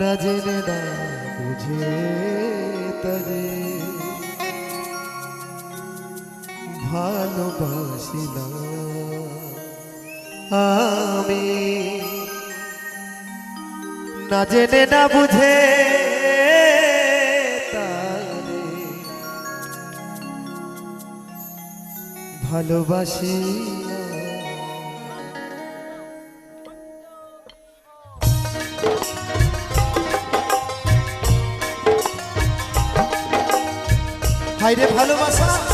না জেনে না বুঝে তরে ভালোবাসিলাম আমি। না জেনে না বুঝে তারে হাইরে ভালোবাসা।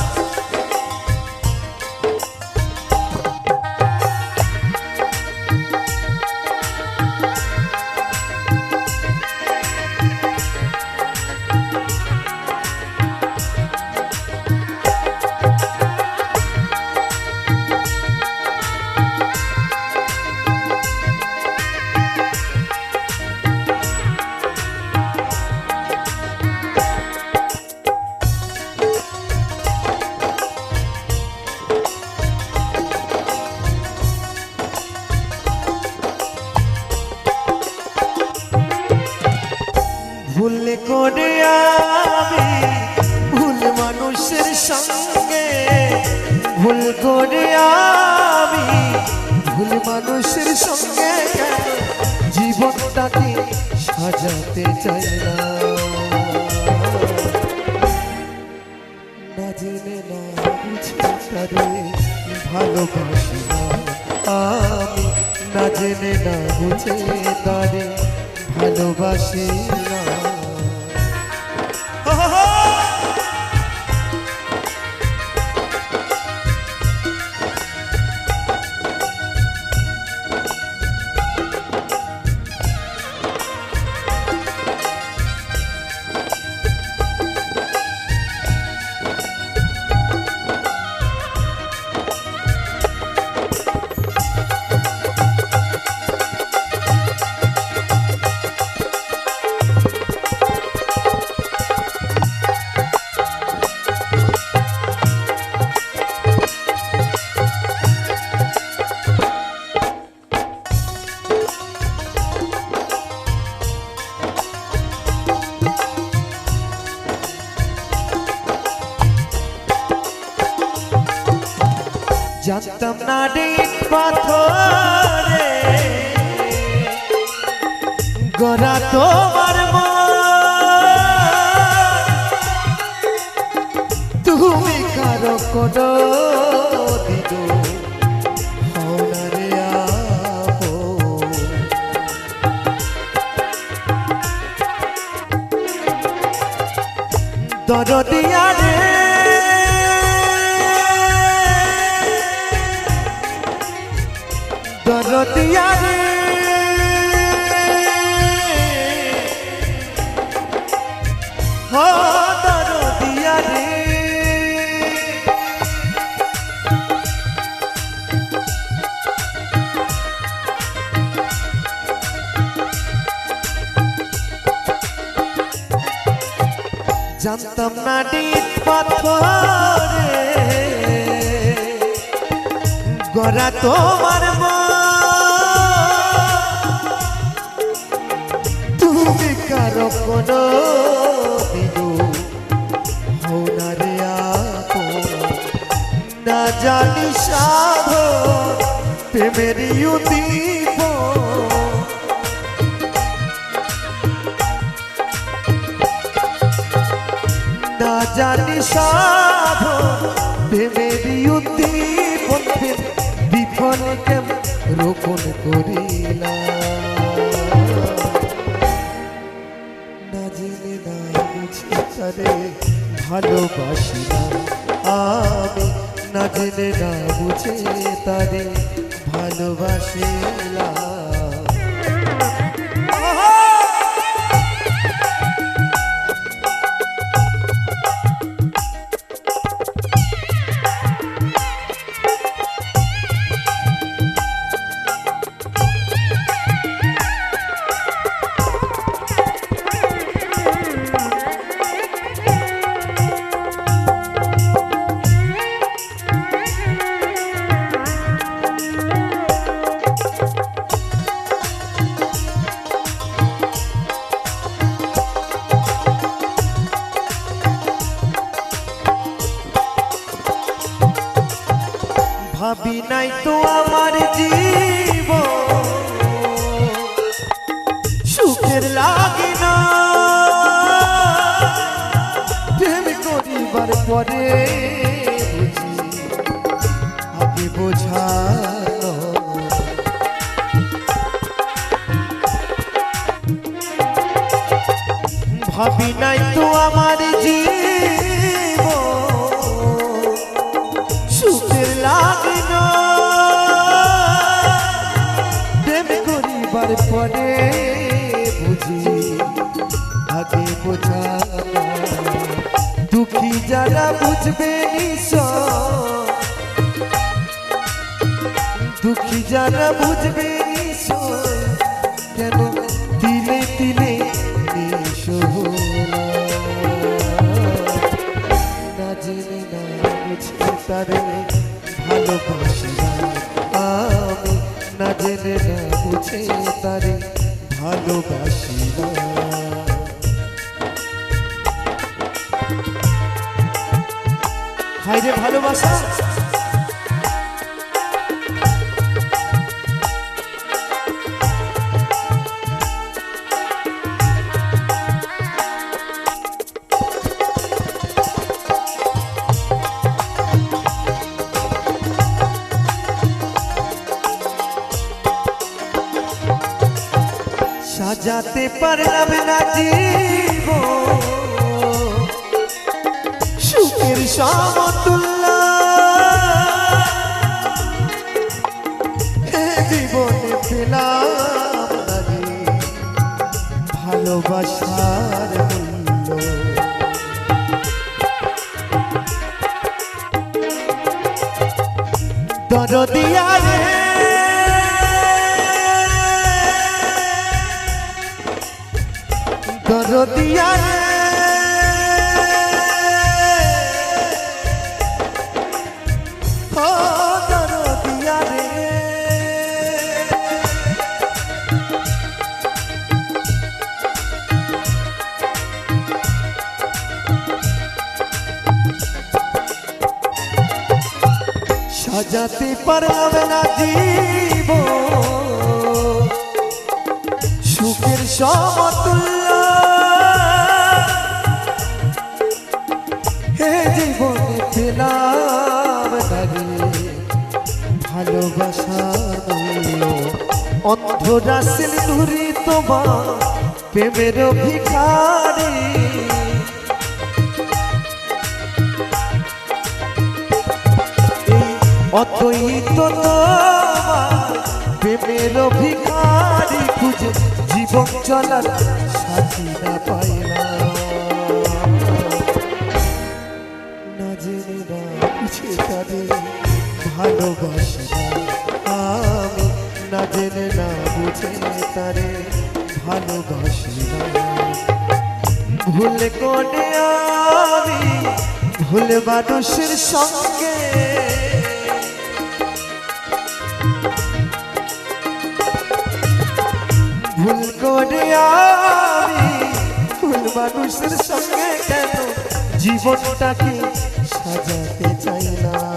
সঙ্গে ভুল করে ভুল মানুষের সঙ্গে জীবনটাকে সাজাতে চাইলাম না। জেনে না বুঝে তারে ভালোবাসিলাম আমি। না জেনে না বুঝে তারে ভালোবাসিলাম জানতাম না রে পাথরে। গড়া তোমার তুমি কারও কোনো জানতাম না ডিট পাথরে গড়া তোমার। তুমি কারও কোনো দিনু হনারে না জানি সাধন প্রেমের ইউদীপ জানি সাধন প্রেমের উদ্দীপন রোপণ করিলাম। না জেনে না বুঝে তারে ভালোবাসিলাম আমি। না জেনে না বুঝে তারে ভালোবাসিলাম। নাই তো আমার জীব সুখের লাগে না। প্রেম করিবার পরে বুঝি আগে বোঝানো ভাবি নাই তো আমার বুঝি আগে বোঝা। দুঃখী যারা বুঝবে দুঃখী যারা বুঝবে ভালোবাসি হাইরে ভালোবাসা। সাজাতে পারলাম না জীব। সুখের সমতুল্য। জীবনে পেলাম না ভালোবাসার দরদিয়া রে। ও দরদিয়া রে। সাজাতে পারলাম না জীব সুখের সমতুল্য জীবনে পেলাম তোমার প্রেমের ভিখারি প্রেমের ভিখারি খুঁজে জীবন চলার সাথী না। পাইলাম তাদের ভালোবাসি আমি না জেনে না বুঝে তারে ভুল করে আমি, ভুল মানুষের সঙ্গে। ভুল করে আমি, ভুল মানুষের সঙ্গে কেন? জীবনটাকে সাজাতে চাই না।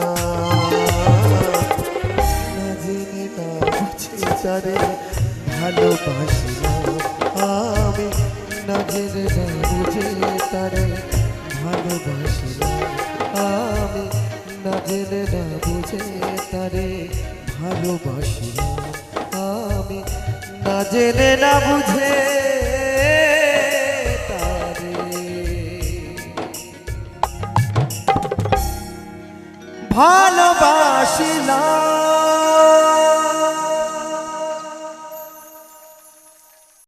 তারে ভালোবাসি আমি না জেনে না বুঝে তারে ভালোবাসি আমি না জেনে না বুঝে তারে ভালোবাসি আমি না না বুঝে ভালোবাসিলাম।